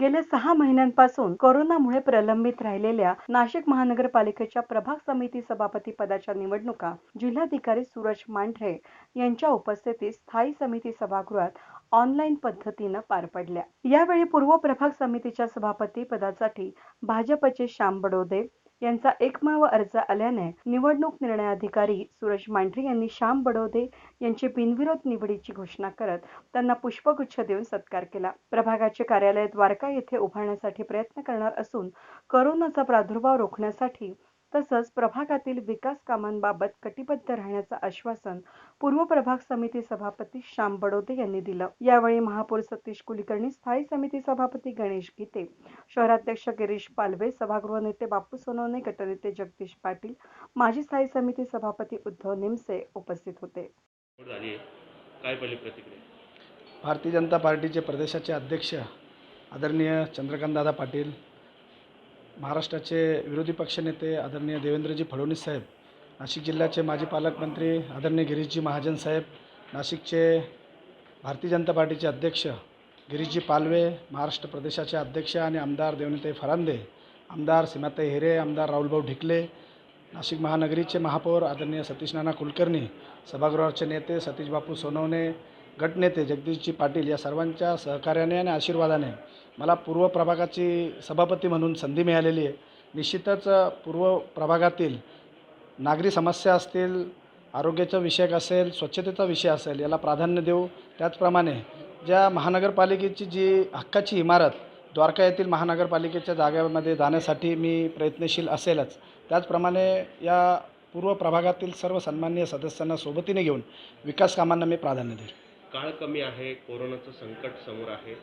गेल्या सहा महिन्यांपासून कोरोनामुळे प्रलंबित राहिलेल्या नाशिक महानगरपालिकेच्या प्रभाग समिती सभापती पदाच्या निवडणुका जिल्हाधिकारी सूरज मांढरे यांच्या उपस्थितीत स्थायी समिती सभागृहात ऑनलाईन पद्धतीनं पार पडल्या. यावेळी पूर्व प्रभाग समितीच्या सभापती पदासाठी भाजपचे श्याम बडोदे यांचा एकमेव अर्ज आल्याने निवडणूक निर्णय अधिकारी सूरज मांढरे यांनी श्याम बडोदे यांची बिनविरोध निवडीची घोषणा करत त्यांना पुष्पगुच्छ देऊन सत्कार केला. प्रभागाचे कार्यालय द्वारका येथे उभारण्यासाठी प्रयत्न करणार असून करोनाचा प्रादुर्भाव रोखण्यासाठी तसंच प्रभागातील विकास कामांबाबत कटिबद्ध राहण्याचं आश्वासन पूर्व प्रभाग समिती सभापती श्याम बडोदे यांनी दिलं. यावेळी महापौर सतीश कुलकर्णी स्थायी समिती सभापती गणेश गीते शहराध्यक्ष गिरीश पालवे सभागृह नेते बापू सोनवणे गटनेते जगदीश पाटील माजी स्थायी समिती सभापती उद्धव निमसे उपस्थित होते. भारतीय जनता पार्टीचे प्रदेशाचे अध्यक्ष आदरणीय चंद्रकांतदादा पाटील महाराष्ट्राचे विरोधी पक्षनेते आदरणीय देवेंद्रजी फडणवीस साहेब नाशिक जिल्ह्याचे माजी पालकमंत्री आदरणीय गिरीशजी महाजन साहेब नाशिकचे भारतीय जनता पार्टीचे अध्यक्ष गिरीशजी पालवे महाराष्ट्र प्रदेशाचे अध्यक्ष आणि आमदार देवनीताई फरांदे आमदार सीमाताई हिरे आमदार राहुलभाऊ ढिकले नाशिक महानगरीचे महापौर आदरणीय सतीश नाना कुलकर्णी सभागृहाचे नेते सतीश बापू सोनवणे गटनेते जगदीशजी पाटील या सर्वांच्या सहकार्याने आणि आशीर्वादाने मला पूर्व प्रभागाची सभापती म्हणून संधी मिळालेली आहे. निश्चितच पूर्व प्रभागातील नागरी समस्या असतील आरोग्याचा विषयक असेल स्वच्छतेचा विषय असेल याला प्राधान्य देऊ. त्याचप्रमाणे ज्या महानगरपालिकेची जी हक्काची इमारत द्वारका येथील महानगरपालिकेच्या जागेमध्ये जाण्यासाठी मी प्रयत्नशील असेलच. त्याचप्रमाणे या पूर्व प्रभागातील सर्व सन्माननीय सदस्यांना सोबतीने घेऊन विकास कामांना मी प्राधान्य देईल. काळ कमी आहे कोरोनाचं संकट समोर आहे.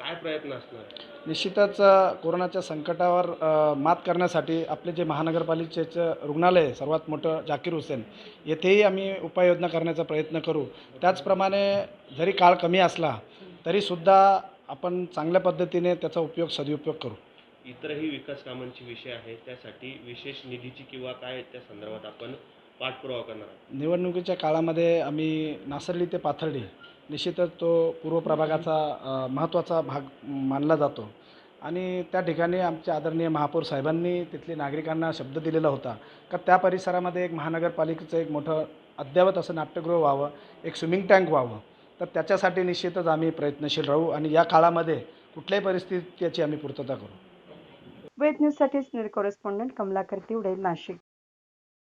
काय प्रयत्न असणार? निश्चितच अ, कोरोनाच्या संकटावर अ, मात करण्यासाठी आपले जे महानगरपालिकेचं रुग्णालय आहे, सर्वात मोठं जाकीर हुसेन येथेही आम्ही उपाययोजना करण्याचा प्रयत्न करू. त्याचप्रमाणे जरी काळ कमी असला तरीसुद्धा आपण चांगल्या पद्धतीने त्याचा उपयोग सदुपयोग करू. इतरही विकास कामांचे विषय आहेत त्यासाठी विशेष निधीची किंवा काय त्या संदर्भात आपण पाठपुरावा करणार आहोत. निवडणुकीच्या काळामध्ये आम्ही नासर्ली ते पाथर्डी निश्चितच तो पूर्व प्रभागाचा महत्त्वाचा भाग मानला जातो. आणि त्या ठिकाणी आमच्या आदरणीय महापौर साहेबांनी तिथले नागरिकांना शब्द दिलेला होता. का त्या परिसरामध्ये एक महानगरपालिकेचं एक मोठं अद्ययावत असं नाट्यगृह व्हावं एक स्विमिंग टँक व्हावं तर त्याच्यासाठी निश्चितच आम्ही प्रयत्नशील राहू आणि या काळामध्ये कुठल्याही परिस्थितीची आम्ही पूर्तता करू. वेद न्यूजसाठी सिनियर कॉरेस्पॉन्डंट कमलाकर तिवडे नाशिक.